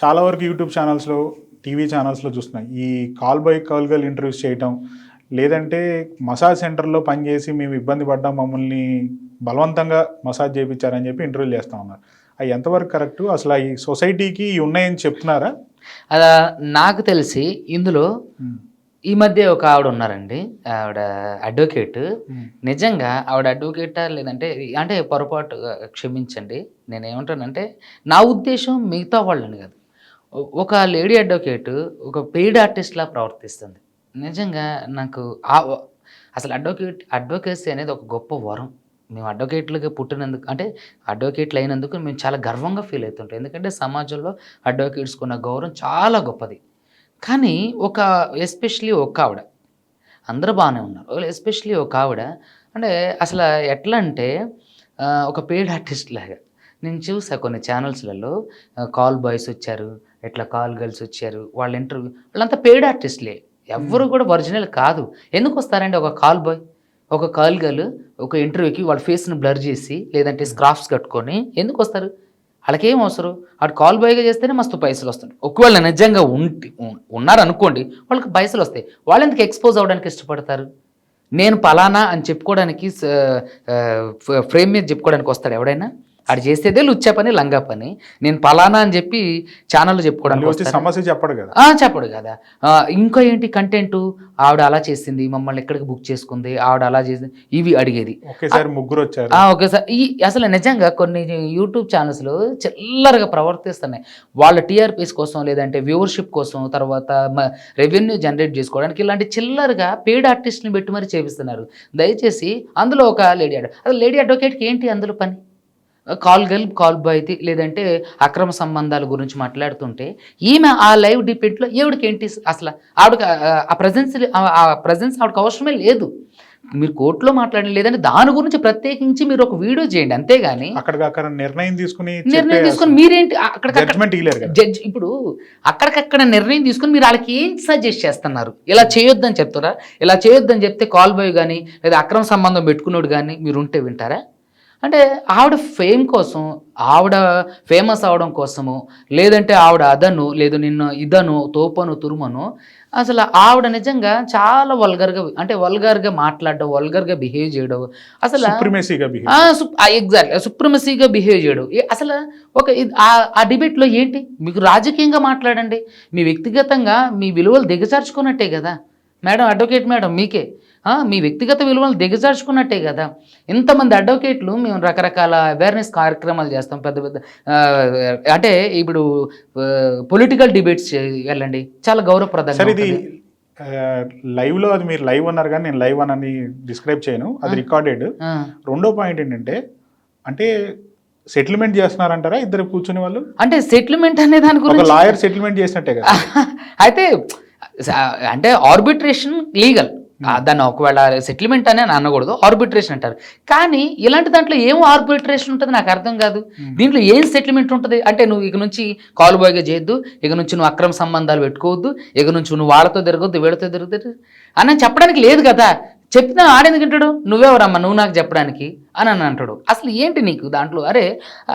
చాలా వరకు యూట్యూబ్ ఛానల్స్లో టీవీ ఛానల్స్లో చూస్తున్నాం ఈ call boy call girl interviews చేయటం లేదంటే మసాజ్ సెంటర్లో పనిచేసి మేము ఇబ్బంది పడ్డాం మమ్మల్ని బలవంతంగా మసాజ్ చేయించారని చెప్పి ఇంటర్వ్యూలు చేస్తూ ఉన్నారు. అవి ఎంతవరకు కరెక్ట్ అసలు ఈ సొసైటీకి ఉన్నాయని చెప్తున్నారా? అలా నాకు తెలిసి ఇందులో ఈ మధ్య ఒక ఆవిడ ఉన్నారండి. ఆవిడ అడ్వకేట్ నిజంగా ఆవిడ అడ్వకేటా లేదంటే అంటే పొరపాటు క్షమించండి. నేను ఏమంటానంటే నా ఉద్దేశం మిగతా వాళ్ళని కాదు. ఒక లేడీ అడ్వకేట్ ఒక పెయిడ్ ఆర్టిస్ట్లా ప్రవర్తిస్తుంది. నిజంగా నాకు ఆ అసలు అడ్వకేట్ అడ్వకేసీ అనేది ఒక గొప్ప వరం. మేము అడ్వకేట్లుగా పుట్టినందుకు అంటే అడ్వకేట్లు అయినందుకు మేము చాలా గర్వంగా ఫీల్ అవుతుంటాం. ఎందుకంటే సమాజంలో అడ్వకేట్స్కి ఉన్న గౌరవం చాలా గొప్పది. కానీ ఒక ఎస్పెషలీ ఒక ఆవిడ అందరూ బాగానే ఉన్నారు. ఎస్పెషలీ ఒక ఆవిడ అంటే అసలు ఎట్లా అంటే ఒక పెయిడ్ ఆర్టిస్ట్ లాగా. నేను చూసా కొన్ని ఛానల్స్లలో కాల్ బాయ్స్ వచ్చారు ఇట్లా కాల్ గర్ల్స్ వచ్చారు వాళ్ళ ఇంటర్వ్యూ వాళ్ళంతా పెయిడ్ ఆర్టిస్ట్లే. ఎవ్వరు కూడా ఒరిజినల్ కాదు. ఎందుకు వస్తారండి ఒక కాల్ బాయ్? ఒక కాల్ గర్ల్ ఒక ఇంటర్వ్యూకి వాళ్ళ ఫేస్ని బ్లర్ చేసి లేదంటే స్క్రాఫ్స్ కట్టుకొని ఎందుకు వస్తారు? వాళ్ళకి అవసరం? వాడు కాల్ బాయ్గా చేస్తేనే మస్తు పైసలు వస్తాయి ఒకవేళ నిజంగా ఉంటి ఉన్- ఉన్నారనుకోండి వాళ్ళకి పైసలు వస్తాయి. వాళ్ళు ఎందుకు ఎక్స్పోజ్ అవ్వడానికి ఇష్టపడతారు? నేను పలానా అని చెప్పుకోవడానికి ఫ్రేమ్ మీద చెప్పుకోవడానికి వస్తాడు ఎవడైనా? ఆడు చేసేదే లుచ్చా పని లంగా పని. నేను పలానా అని చెప్పి ఛానల్లో చెప్పుకోవడానికి? సమస్య చెప్పడు కదా. చెప్పడు కదా. ఇంకా ఏంటి కంటెంట్ ఆవిడ అలా చేసింది మమ్మల్ని ఎక్కడికి బుక్ చేసుకుంది ఆవిడ అలా చేసింది ఇవి అడిగేది. ఒకేసారి ముగ్గురు వచ్చారు. ఒకేసారి ఈ అసలు నిజంగా కొన్ని యూట్యూబ్ ఛానల్స్లో చిల్లరగా ప్రవర్తిస్తున్నాయి. వాళ్ళ టీఆర్పీస్ కోసం లేదంటే వ్యూవర్షిప్ కోసం తర్వాత రెవెన్యూ జనరేట్ చేసుకోవడానికి ఇలాంటి చిల్లరగా పెయిడ్ ఆర్టిస్ట్ని పెట్టి మరి చేపిస్తున్నారు. దయచేసి అందులో ఒక లేడీ అడ్ అసలు లేడీ అడ్వకేట్కి ఏంటి అందులో పని? కాల్ గర్ల్ కాల్ బాయ్ది లేదంటే అక్రమ సంబంధాల గురించి మాట్లాడుతుంటే ఈమె ఆ లైవ్ డిబేట్లో ఈవిడికి ఏంటి అసలు ఆవిడకి ఆ- ప్రజెన్స్ ఆ ప్రజెన్స్ ఆవిడకి అవసరమే లేదు. మీరు కోర్టులో మాట్లాడండి లేదంటే దాని గురించి ప్రత్యేకించి మీరు ఒక వీడియో చేయండి అంతేగాని అక్కడికక్కడ నిర్ణయం తీసుకుని నిర్ణయం తీసుకొని మీరేంటి కదా. జడ్జ్ ఇప్పుడు అక్కడికక్కడ నిర్ణయం తీసుకొని మీరు వాళ్ళకి ఏం సజెస్ట్ చేస్తున్నారు? ఇలా చేయొద్దని చెప్తారా ఇలా చేయొద్దని చెప్తే కాల్ బాయ్ కానీ లేదా అక్రమ సంబంధం పెట్టుకున్నాడు కానీ మీరు ఉంటే వింటారా? అంటే ఆవిడ ఫేమ్ కోసం ఆవిడ ఫేమస్ అవడం కోసము లేదంటే ఆవిడ అదను లేదు నిన్ను ఇదను తోపను తురుమను అసలు ఆవిడ నిజంగా చాలా వల్గర్గా అంటే వల్గర్గా మాట్లాడడం వల్గర్గా బిహేవ్ చేయడం అసలు సుప్రిమేసీగా బిహేవ్ ఎగ్జాక్ట్ సుప్రమసీగా బిహేవ్ చేయడం. అసలు ఒక ఆ- డిబేట్లో ఏంటి? మీకు రాజకీయంగా మాట్లాడండి. మీ వ్యక్తిగతంగా మీ విలువలు దిగజార్చుకున్నట్టే కదా. మేడం అడ్వకేట్ మేడం మీకే. మీ వ్యక్తిగత విలువలు దిగజార్చుకున్నట్టే కదా. ఇంతమంది అడ్వకేట్లు మేము రకరకాల అవేర్నెస్ కార్యక్రమాలు చేస్తాం. పెద్ద పెద్ద అంటే ఇప్పుడు పొలిటికల్ డిబేట్స్ వెళ్ళండి. చాలా సరే గౌరవప్రదంగా ఇది ఉంటుంది. లైవ్లో అది మీరు లైవ్ అన్నారు కానీ నేను లైవ్ అని డిస్క్రైబ్ చేయను. అది రికార్డెడ్. రెండో పాయింట్ ఏంటంటే అంటే సెటిల్మెంట్ చేస్తున్నారంటారా ఇద్దరు కూర్చునే వాళ్ళు? అంటే సెటిల్మెంట్ అనే దాని ఒక గురించి లాయర్ సెటిల్మెంట్ చేసినట్టే కదా. అయితే అంటే ఆర్బిట్రేషన్ లీగల్. దాన్ని ఒకవేళ సెటిల్మెంట్ అని అని అనకూడదు ఆర్బిట్రేషన్ అంటారు. కానీ ఇలాంటి దాంట్లో ఏం ఆర్బిట్రేషన్ ఉంటుంది నాకు అర్థం కాదు. దీంట్లో ఏం సెటిల్మెంట్ ఉంటుంది? అంటే నువ్వు ఇక నుంచి కాలు బాయ్గా చేయొద్దు ఇక నుంచి నువ్వు అక్రమ సంబంధాలు పెట్టుకోవద్దు ఇక నుంచి నువ్వు వాళ్ళతో తిరగొద్దు వీళ్ళతో తిరగద్దు అని చెప్పడానికి లేదు కదా. చెప్పినా ఆడేందుకు అంటాడు నువ్వెవరమ్మా? నువ్వు నాకు చెప్పడానికి. అని అని అంటాడు. అసలు ఏంటి నీకు దాంట్లో? అరే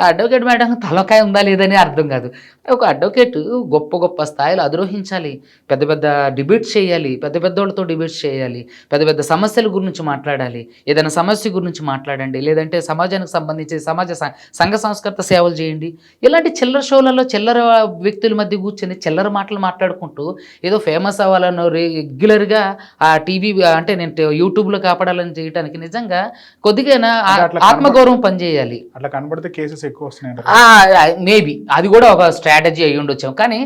అడ్వకేట్ మేడం తలకాయ ఉందా లేదని అర్థం కాదు. ఒక అడ్వకేట్ గొప్ప గొప్ప స్థాయిలో అధిరోహించాలి. పెద్ద పెద్ద డిబేట్స్ చేయాలి. పెద్ద పెద్ద వాళ్ళతో డిబేట్స్ చేయాలి. పెద్ద పెద్ద సమస్యల గురించి మాట్లాడాలి. ఏదైనా సమస్య గురించి మాట్లాడండి. లేదంటే సమాజానికి సంబంధించి సమాజ సంఘ సంస్కృత సేవలు చేయండి. ఇలాంటి చిల్లర షోలలో చిల్లర వ్యక్తుల మధ్య కూర్చొని చిల్లర మాటలు మాట్లాడుకుంటూ ఏదో ఫేమస్ అవ్వాలనో రెగ్యులర్గా ఆ టీవీ అంటే నేను యూట్యూబ్లో కాపాడాలని చేయడానికి నిజంగా కొద్దిగా ఆత్మగౌరవం పనిచేయాలి. అట్లా కనబడితే కేసెస్ ఎక్కువ వస్తున్నాయి మేబీ అది కూడా ఒక స్ట్రాటజీ అయి ఉండొచ్చు. కానీ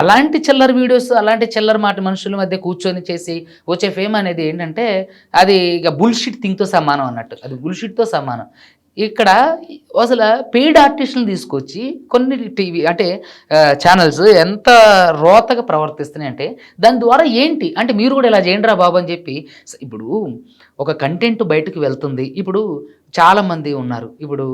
అలాంటి చిల్లర వీడియోస్ అలాంటి చిల్లర మాట మనుషుల మధ్య కూర్చొని చేసి వచ్చే ఫేమ్ అనేది ఏంటంటే అది ఇక బుల్షిట్ థింగ్తో సమానం అన్నట్టు. అది బుల్షిట్తో సమానం. ఇక్కడ అసలు పెయిడ్ ఆర్టిస్టులను తీసుకొచ్చి కొన్ని టీవీ అంటే ఛానల్స్ ఎంత రోతగా ప్రవర్తిస్తున్నాయి అంటే దాని ద్వారా ఏంటి? అంటే మీరు కూడా ఇలా చేయండి రా బాబు అని చెప్పి ఇప్పుడు ఒక కంటెంట్ బయటకు వెళ్తుంది. ఇప్పుడు చాలా మంది ఉన్నారు. ఇప్పుడు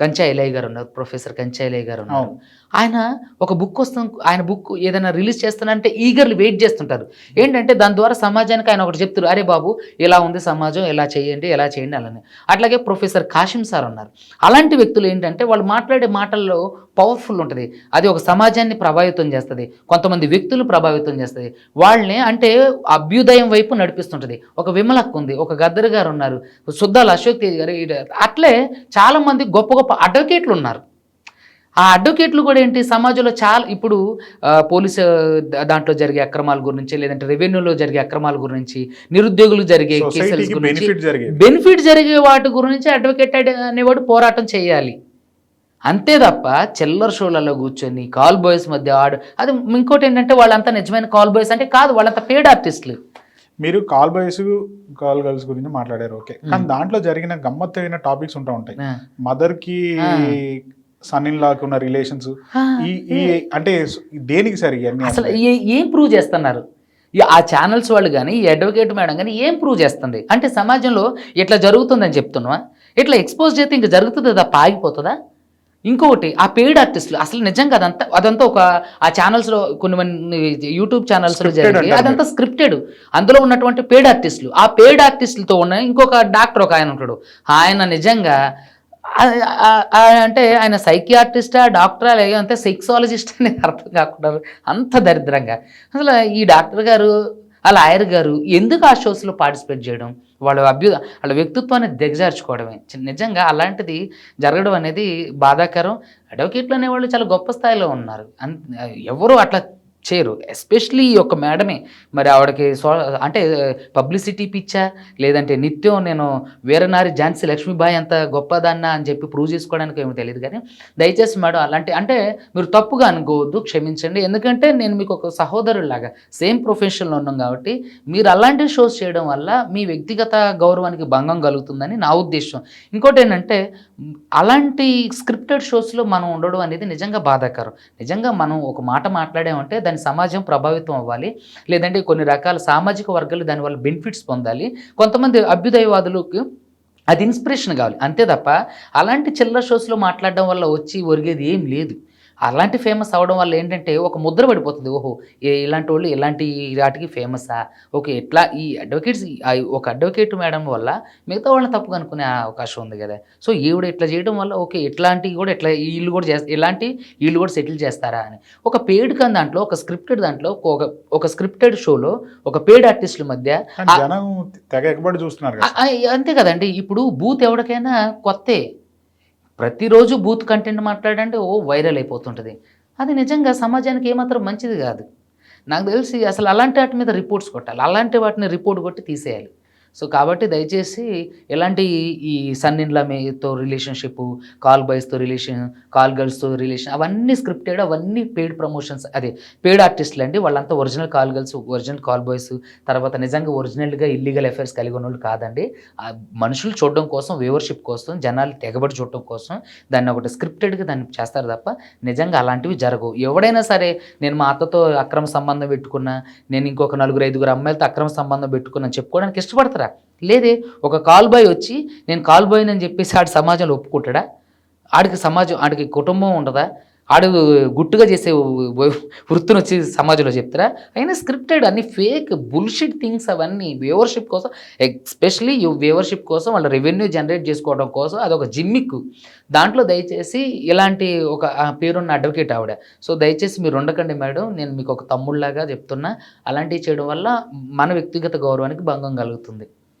కంచా ఎలయ్య గారు ఉన్నారు ప్రొఫెసర్ కంచా ఎలయ్య గారు ఉన్నారు. ఆయన ఒక బుక్ వస్తాం ఆయన బుక్ ఏదైనా రిలీజ్ చేస్తానంటే ఈగర్లీ వెయిట్ చేస్తుంటారు. ఏంటంటే దాని ద్వారా సమాజానికి ఆయన ఒకటి చెప్తారు అరే బాబు ఇలా ఉంది సమాజం ఎలా చేయండి ఎలా చేయండి అలానే అట్లాగే ప్రొఫెసర్ కాశిం సార్ ఉన్నారు. అలాంటి వ్యక్తులు ఏంటంటే వాళ్ళు మాట్లాడే మాటల్లో పవర్ఫుల్ ఉంటుంది. అది ఒక సమాజాన్ని ప్రభావితం చేస్తుంది. కొంతమంది వ్యక్తులు ప్రభావితం చేస్తుంది. వాళ్ళని అంటే అభ్యుదయం వైపు నడిపిస్తుంటుంది. ఒక విమలక్క ఉంది ఒక గద్దర్ గారు ఉన్నారు. సుద్దాల అశోక్ తేజ్ గారు అట్లే చాలామంది గొప్ప గొప్ప అడ్వకేట్లు ఉన్నారు ఆ అడ్వకేట్లు కూడా ఏంటి? సమాజంలో చాలా ఇప్పుడు పోలీసు దాంట్లో జరిగే అక్రమాల గురించి లేదంటే రెవెన్యూలో జరిగే అక్రమాల గురించి నిరుద్యోగులు జరిగే కేసుల గురించి బెనిఫిట్ జరిగే వాటి గురించి అడ్వకేట్ అనేవాడు పోరాటం చేయాలి. అంతే తప్ప చిల్లర షోలలో కూర్చొని కాల్ బాయ్స్ మధ్య ఆడు అది ఇంకోటి ఏంటంటే వాళ్ళంతా నిజమైన కాల్ బాయ్స్ అంటే కాదు వాళ్ళంతా పేడ్ ఆర్టిస్టులు మీరు కాల్ బాయ్స్ కాల్ గర్ల్స్ గురించి మాట్లాడారు ఓకే. కానీ దాంట్లో జరిగిన గమ్మత్తైన టాపిక్స్ ఉంటా ఉంటాయి. మదర్కి. సన్ ఇన్ లాకి ఉన్న రిలేషన్స్. ఈ ఈ అంటే దేనికి సరి అసలు? ఏ- ప్రూవ్ చేస్తున్నారు? ఆ ఛానల్స్ వాళ్ళు కానీ ఈ అడ్వకేట్ మేడం కానీ ఏం ప్రూవ్ చేస్తుంది? అంటే సమాజంలో ఇట్లా జరుగుతుందని చెప్తున్నావా? ఇట్లా ఎక్స్పోజ్ చేస్తే ఇంకా జరుగుతుంది? తప్ప ఆగిపోతుందా? ఇంకొకటి ఆ పెయిడ్ ఆర్టిస్టులు అసలు నిజంగా అదంతా అదంతా ఒక ఆ ఛానల్స్లో కొన్ని మంది యూట్యూబ్ ఛానల్స్లో Scripted జరిగి అంటారు అదంతా స్క్రిప్టెడ్ అందులో ఉన్నటువంటి పెయిడ్ ఆర్టిస్టులు ఆ పెయిడ్ ఆర్టిస్టులతో ఉన్న ఇంకొక డాక్టర్ ఒక ఆయన ఉంటాడు. ఆయన నిజంగా అంటే ఆయన సైకియాట్రిస్టా డాక్టరా లేదంటే సెక్సాలజిస్ట్ అనేది అర్థం కాకుండా అంత దరిద్రంగా. అసలు ఈ డాక్టర్ గారు ఆ లాయర్ గారు ఎందుకు ఆ షోస్లో పార్టిసిపేట్ చేయడం? వాళ్ళ అభ్యు వాళ్ళ వ్యక్తిత్వాన్ని దిగజార్చుకోవడమే. నిజంగా అలాంటిది జరగడం అనేది బాధాకరం. అడ్వకేట్లు అనేవాళ్ళు చాలా గొప్ప స్థాయిలో ఉన్నారు. అన్ ఎవరు అట్లా చేయరు ఎస్పెషలీ ఈ యొక్క మేడమే. మరి ఆవిడకి సో అంటే పబ్లిసిటీ పిచ్చా? లేదంటే నిత్యం నేను వీరనారి ఝాన్సీ లక్ష్మీబాయి అంత గొప్పదన్నా అని చెప్పి ప్రూవ్ చేసుకోవడానికి ఏమో తెలియదు కానీ దయచేసి మేడం అలాంటి అంటే మీరు తప్పుగా అనుకోవద్దు క్షమించండి. ఎందుకంటే నేను మీకు ఒక సహోదరులాగా సేమ్ ప్రొఫెషన్లో ఉన్నాం కాబట్టి మీరు అలాంటి షోస్ చేయడం వల్ల మీ వ్యక్తిగత గౌరవానికి భంగం కలుగుతుందని నా ఉద్దేశం. ఇంకోటి ఏంటంటే అలాంటి స్క్రిప్టెడ్ షోస్లో మనం ఉండడం అనేది నిజంగా బాధాకరం. నిజంగా మనం ఒక మాట మాట్లాడామంటే దాని సమాజం ప్రభావితం అవ్వాలి. లేదంటే కొన్ని రకాల సామాజిక వర్గాలు దానివల్ల బెనిఫిట్స్ పొందాలి. కొంతమంది అభ్యుదయవాదులకు అది ఇన్స్పిరేషన్ కావాలి. అంతే తప్ప అలాంటి చిల్లర షోస్లో మాట్లాడడం వల్ల వచ్చి ఒరిగేది ఏం లేదు. అలాంటి ఫేమస్ అవ్వడం వల్ల ఏంటంటే ఒక ముద్ర పడిపోతుంది. ఓహో ఏ- ఇలాంటి వాళ్ళు ఇలాంటి వాటికి ఫేమసా ఓకే ఎట్లా? ఈ అడ్వకేట్స్ ఒక అడ్వకేట్ మేడం వల్ల మిగతా వాళ్ళని తప్పుగా అనుకునే అవకాశం ఉంది కదా. సో ఈవిడ ఇట్లా చేయడం వల్ల ఓకే ఇట్లాంటివి కూడా ఇట్లా వీళ్ళు కూడా చేస్తారు ఇలాంటి వీళ్ళు కూడా సెటిల్ చేస్తారా అని. ఒక పేడ్ కన్ దాంట్లో ఒక స్క్రిప్టెడ్ దాంట్లో ఒక ఒక స్క్రిప్టెడ్ షోలో ఒక పేడ్ ఆర్టిస్టుల మధ్య జనం తెగ చూస్తున్నారు అంతే కదండి. ఇప్పుడు బూత్ ఎవరికైనా కొత్తే ప్రతిరోజు బూత్ కంటెంట్ మాట్లాడంటే ఓ వైరల్ అయిపోతుంటుంది. అది నిజంగా సమాజానికి ఏమాత్రం మంచిది కాదు. నాకు తెలిసి అసలు అలాంటి వాటి మీద రిపోర్ట్స్ కొట్టాలి. అలాంటి వాటిని రిపోర్ట్ కొట్టి తీసేయాలి. సో కాబట్టి దయచేసి ఎలాంటి ఈ సన్ ఇన్లా మేతో రిలేషన్షిప్ కాల్ బాయ్స్తో రిలేషన్ కాల్ గర్ల్స్తో రిలేషన్ అవన్నీ స్క్రిప్టెడ్ అవన్నీ పెయిడ్ ప్రమోషన్స్ అదే పెయిడ్ ఆర్టిస్టులు అండి వాళ్ళంతా original call girls original call boys తర్వాత నిజంగా ఒరిజినల్గా ఇల్లీగల్ ఎఫైర్స్ కలిగి ఉన్న వాళ్ళు కాదండి. మనుషులు చూడడం కోసం వ్యూవర్షిప్ కోసం జనాలు తెగబడి చూడడం కోసం దాన్ని ఒకటి స్క్రిప్టెడ్గా దాన్ని చేస్తారు తప్ప నిజంగా అలాంటివి జరగవు. ఎవడైనా సరే నేను మా అత్తతో అక్రమ సంబంధం పెట్టుకున్నా నేను ఇంకొక నలుగురు ఐదుగురు అమ్మాయిలతో అక్రమ సంబంధం పెట్టుకున్నాను చెప్పుకోవడానికి ఇష్టపడతారు? లేదే ఒక కాల్ బాయ్ వచ్చి నేను కాల్ బాయ్ అని చెప్పేసి ఆడి సమాజంలో ఒప్పుకుంటాడా? ఆడికి సమాజం ఆడికి కుటుంబం ఉండదా? ఆడు గుట్టుగా చేసే వృత్తిని వచ్చి సమాజంలో చెప్తారా? అయినా స్క్రిప్టెడ్ అన్ని ఫేక్ బుల్షిట్ థింగ్స్ అవన్నీ వ్యూవర్షిప్ కోసం ఎస్పెషలీ వ్యూవర్షిప్ కోసం వాళ్ళ రెవెన్యూ జనరేట్ చేసుకోవడం కోసం అదొక జిమ్మిక్ దాంట్లో దయచేసి ఇలాంటి ఒక పేరున్న అడ్వకేట్ ఆవిడ. సో దయచేసి మీరు ఉండకండి మేడం నేను మీకు ఒక తమ్ముళ్ళలాగా చెప్తున్నా. అలాంటివి చేయడం వల్ల మన వ్యక్తిగత గౌరవానికి భంగం కలుగుతుంది.